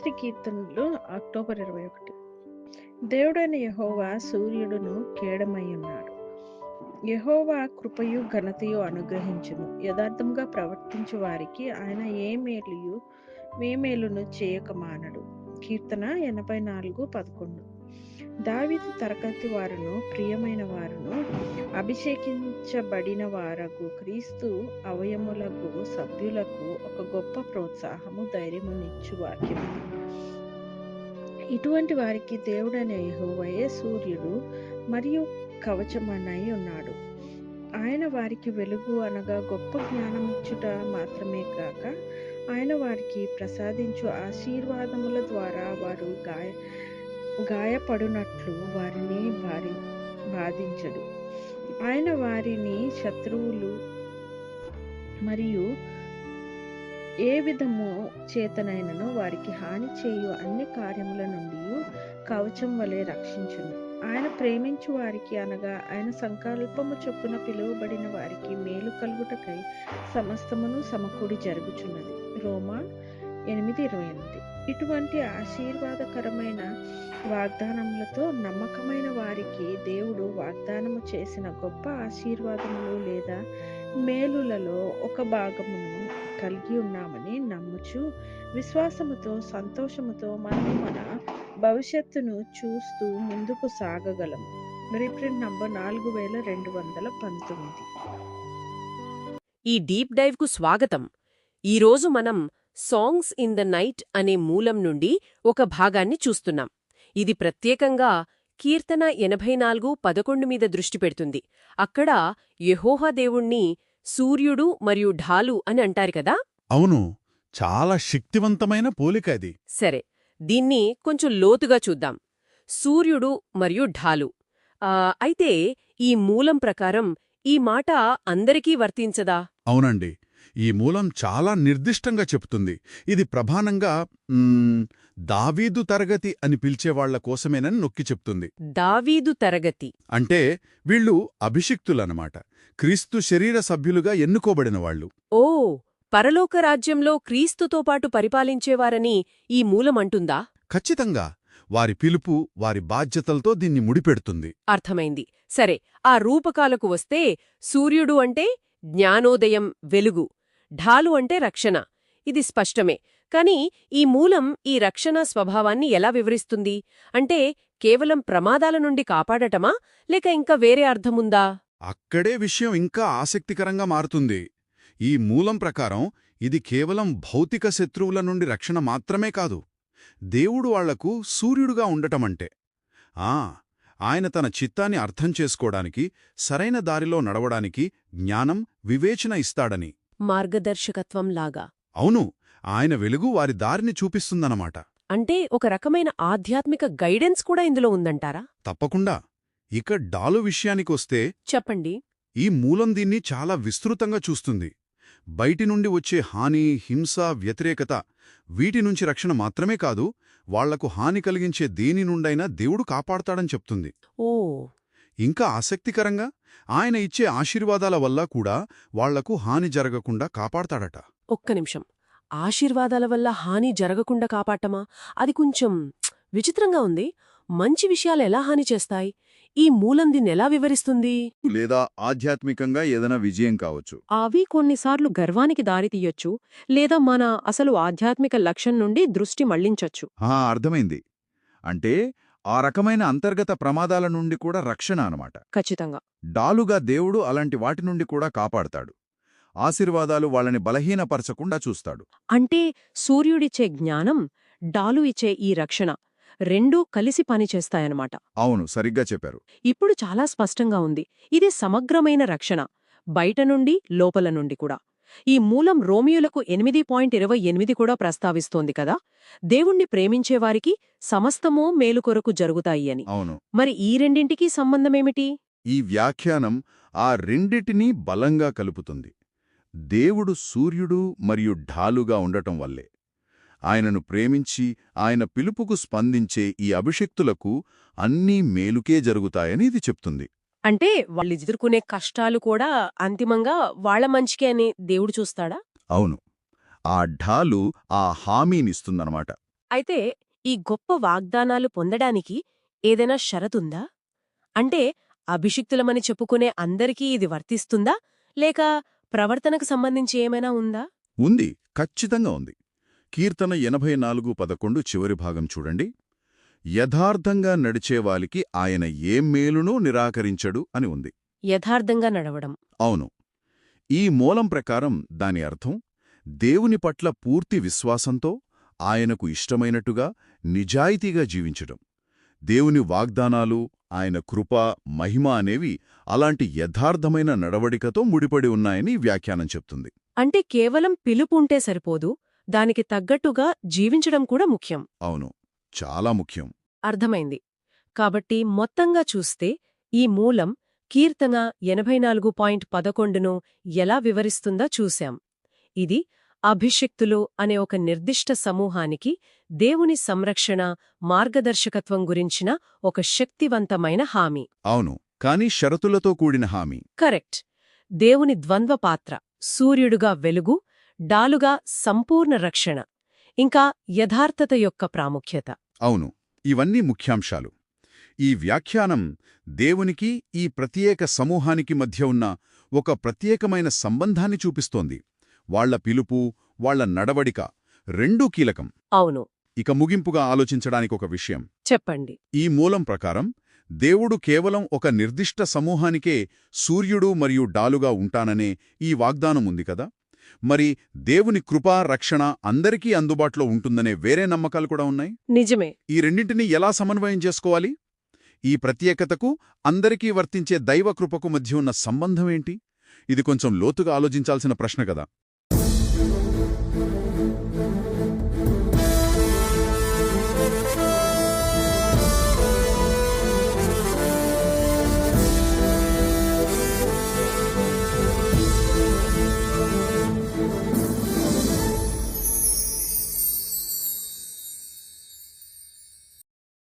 రాత్రి కీర్తనలు అక్టోబర్ ఇరవై ఒకటి. దేవుడైన యహోవా సూర్యుడును కేడమై ఉన్నాడు. యహోవా కృపయు ఘనతయు అనుగ్రహించును. యథార్థంగా ప్రవర్తించు వారికి ఆయన ఏ మేలుయు మే మేలును చేయక మానడు కీర్తన ఎనభై నాలుగు పదకొండు. దావిది తరగతి వారును ప్రియమైన వారు అభిషేకించబడిన వారకు క్రీస్తు అవయములకు సభ్యులకు ఒక గొప్ప ప్రోత్సాహము ధైర్యమునిచ్చు వాక్యం ఇటువంటి వారికి దేవుడనే యెహోవాయే సూర్యుడు మరియు కవచమనై ఉన్నాడు. ఆయన వారికి వెలుగు అనగా గొప్ప జ్ఞానం ఇచ్చుట మాత్రమే కాక ఆయన వారికి ప్రసాదించు ఆశీర్వాదముల ద్వారా వారు గాయ గాయపడునట్లు వారిని బారి బాధించడు ఆయన వారిని శత్రువులు మరియు ఏ విధము చేతనైనను వారికి హాని చేయు అన్ని కార్యముల నుండి కవచం వలె రక్షించును. ఆయన ప్రేమించు వారికి అనగా ఆయన సంకల్పము చొప్పున పిలువబడిన వారికి మేలు కలుగుటకై సమస్తమును సమకూడి జరుగుచున్నది. రోమా ఎనిమిది ఇరవై ఎనిమిది. ఇటువంటి ఆశీర్వాదకరమైన వాగ్దానములతో నమ్మకమైన వారికి దేవుడు వాగ్దానము చేసిన గొప్ప ఆశీర్వాదములు లేదా మేలులలో ఒక భాగమును కలిగి ఉన్నామని నమ్ముచు విశ్వాసముతో సంతోషముతో మనం మన భవిష్యత్తును చూస్తూ ముందుకు సాగగలము. రీప్రింట్ నంబర్ నాలుగు వేల రెండు వందల పంతొమ్మిది. ఈ డీప్ డైవ్కు స్వాగతం. ఈరోజు మనం సాంగ్స్ ఇన్ ద నైట్ అనే మూలం నుండి ఒక భాగాన్ని చూస్తున్నాం. ఇది ప్రత్యేకంగా కీర్తన ఎనభై నాలుగు పదకొండు మీద దృష్టి పెడుతుంది. అక్కడ యెహోవా దేవుణ్ణి సూర్యుడు మరియు ఢాలు అని అంటారు కదా? అవును. చాలా శక్తివంతమైన పోలిక అది. సరే దీన్ని కొంచెం లోతుగా చూద్దాం. సూర్యుడు మరియు ఢాలు. అయితే ఈ మూలం ప్రకారం ఈ మాట అందరికీ వర్తించదా? అవునండి. ఈ మూలం చాలా నిర్దిష్టంగా చెప్తుంది ఇది ప్రధానంగా దావీదు తరగతి అని పిలిచేవాళ్ళ కోసమేనని నొక్కి చెప్తుంది. దావీదు తరగతి. అంటే వీళ్ళు అభిషిక్తులన్నమాట. క్రీస్తు శరీర సభ్యులుగా ఎన్నుకోబడిన వాళ్ళు. ఓ పరలోక రాజ్యంలో క్రీస్తుతో పాటు పరిపాలించేవారని ఈ మూలమంటుందా ఖచ్చితంగా. వారి పిలుపు వారి బాధ్యతలతో దీన్ని ముడిపెడుతుంది. అర్థమైంది. సరే ఆ రూపకాలకు వస్తే సూర్యుడు అంటే జ్ఞానోదయం వెలుగు. ఢాలు అంటే రక్షణ. ఇది స్పష్టమే. కాని ఈ మూలం ఈ రక్షణ స్వభావాన్ని ఎలా వివరిస్తుంది? అంటే కేవలం ప్రమాదాల నుండి కాపాడటమా? లేక ఇంకా వేరే అర్థముందా? అక్కడే విషయం ఇంకా ఆసక్తికరంగా మారుతుంది. ఈ మూలం ప్రకారం ఇది కేవలం భౌతిక శత్రువుల నుండి రక్షణ మాత్రమే కాదు. దేవుడు వాళ్ళకు సూర్యుడుగా ఉండటమంటే. ఆ ఆయన తన చిత్తాన్ని అర్థం చేసుకోవడానికి సరైన దారిలో నడవడానికి జ్ఞానం వివేచన ఇస్తాడని. మార్గదర్శకత్వంలాగా అవును ఆయన వెలుగు వారి దారిని చూపిస్తుందన్నమాట. అంటే ఒక రకమైన ఆధ్యాత్మిక గైడెన్స్ కూడా ఇందులో ఉందంటారా? తప్పకుండా. ఇక డాలు విషయానికొస్తే చెప్పండి. ఈ మూలం దీన్ని చాలా విస్తృతంగా చూస్తుంది. బయటి నుండి వచ్చే హాని హింస వ్యతిరేకత వీటి నుంచి రక్షణ మాత్రమే కాదు వాళ్ళకు హాని కలిగించే దేని నుండైనా దేవుడు కాపాడతాడని చెప్తుంది. ఓ ఇంకా ఆసక్తికరంగా ఆయన ఇచ్చే ఆశీర్వాదాల వల్ల కూడా వాళ్ళకు హాని జరగకుండా కాపాడతాడట. ఒక్క నిమిషం. ఆశీర్వాదాల వల్ల హాని జరగకుండా కాపాటమా అది కొంచెం విచిత్రంగా ఉంది. మంచి విషయాలు ఎలా హాని చేస్తాయి? ఈ మూలం దీన్నెలా వివరిస్తుంది? లేదా ఆధ్యాత్మికంగా ఏదైనా విజయం కావచ్చు. అవి కొన్నిసార్లు గర్వానికి దారితీయొచ్చు లేదా మన అసలు ఆధ్యాత్మిక లక్ష్యం నుండి దృష్టి మళ్ళించొచ్చు. ఆ అర్థమైంది. అంటే ఆ రకమైన అంతర్గత ప్రమాదాల నుండి కూడా రక్షణ అనమాట ఖచ్చితంగా. డాలుగా దేవుడు అలాంటి వాటి నుండి కూడా కాపాడతాడు. ఆశీర్వాదాలు వాళ్ళని బలహీనపరచకుండా చూస్తాడు. అంటే సూర్యుడిచ్చే జ్ఞానం డాలు ఇచ్చే ఈ రక్షణ రెండూ కలిసి పనిచేస్తాయన్నమాట అవును సరిగ్గా చెప్పారు. ఇప్పుడు చాలా స్పష్టంగా ఉంది. ఇది సమగ్రమైన రక్షణ బయట నుండి లోపల నుండి కూడా. ఈ మూలం రోమియోలకు ఎనిమిది పాయింట్ ఇరవై ఎనిమిది కూడా ప్రస్తావిస్తోంది కదా? దేవుణ్ణి ప్రేమించేవారికి సమస్తమూ మేలు కొరకు జరుగుతాయి అని. అవును. మరి ఈ రెండింటికీ సంబంధమేమిటి? ఈ వ్యాఖ్యానం ఆ రెండిటినీ బలంగా కలుపుతుంది. దేవుడు సూర్యుడు మరియు ఢాలుగా ఉండటం వల్లే. ఆయనను ప్రేమించి ఆయన పిలుపుకు స్పందించే ఈ అభిషక్తులకు అన్నీ మేలుకే జరుగుతాయని ఇది చెప్తుంది. అంటే వాళ్ళు ఎదుర్కొనే కష్టాలు కూడా అంతిమంగా వాళ్ళ మంచికే అని దేవుడు చూస్తాడా? అవును. ఆ ఢాలు ఆ హామీనిస్తుందన్నమాట. అయితే ఈ గొప్ప వాగ్దానాలు పొందడానికి ఏదైనా షరతుందా? అంటే అభిషిక్తులమని చెప్పుకునే అందరికీ ఇది వర్తిస్తుందా? లేక ప్రవర్తనకు సంబంధించి ఏమైనా ఉందా? ఉంది. ఖచ్చితంగా ఉంది. కీర్తన ఎనభై నాలుగు పదకొండు చివరి భాగం చూడండి. యథార్థంగా నడిచేవాలికి ఆయన ఏం మేలునూ నిరాకరించడు అని ఉంది. యథార్థంగా నడవడం. అవును. ఈ మూలం ప్రకారం దాని అర్థం దేవుని పట్ల పూర్తి విశ్వాసంతో ఆయనకు ఇష్టమైనట్టుగా నిజాయితీగా జీవించడం. దేవుని వాగ్దానాలు ఆయన కృప మహిమ అనేవి అలాంటి యథార్థమైన నడవడికతో ముడిపడి ఉన్నాయని వ్యాఖ్యానం చెప్తుంది. అంటే కేవలం పిలుపుంటే సరిపోదు దానికి తగ్గట్టుగా జీవించడం కూడా ముఖ్యం. అవును. చాలా ముఖ్యం. అర్థమైంది. కాబట్టి మొత్తంగా చూస్తే ఈ మూలం కీర్తన ఎనభై నాలుగు పాయింట్ పదకొండును ఎలా వివరిస్తుందో చూశాం. ఇది అభిషిక్తులు అనే ఒక నిర్దిష్ట సమూహానికి దేవుని సంరక్షణ మార్గదర్శకత్వం గురించిన ఒక శక్తివంతమైన హామీ. అవును కాని షరతులతో కూడిన హామీ. కరెక్ట్. దేవుని ద్వంద్వ పాత్ర సూర్యుడుగా వెలుగు డాలుగా సంపూర్ణ రక్షణ. ఇంకా యథార్థత యొక్క ప్రాముఖ్యత. అవును ఇవన్నీ ముఖ్యాంశాలు. ఈ వ్యాఖ్యానం దేవునికి ఈ ప్రత్యేక సమూహానికి మధ్య ఉన్న ఒక ప్రత్యేకమైన సంబంధాన్ని చూపిస్తోంది. వాళ్ళ పిలుపు వాళ్ళ నడవడిక రెండూ కీలకం. అవును. ఇక ముగింపుగా ఆలోచించడానికి ఒక విషయం. చెప్పండి. ఈ మూలం ప్రకారం దేవుడు కేవలం ఒక నిర్దిష్ట సమూహానికే సూర్యుడు మరియు డాలుగా ఉంటాననే ఈ వాగ్దానం ఉంది కదా? మరి దేవుని కృపా రక్షణ అందరికీ అందుబాటులో ఉంటుందనే వేరే నమ్మకాలు కూడా ఉన్నాయి? నిజమే. ఈ రెండింటినీ ఎలా సమన్వయం చేసుకోవాలి? ఈ ప్రత్యేకతకు అందరికీ వర్తించే దైవ కృపకు మధ్య ఉన్న సంబంధమేంటి ఇది కొంచెం లోతుగా ఆలోచించాల్సిన ప్రశ్న కదా.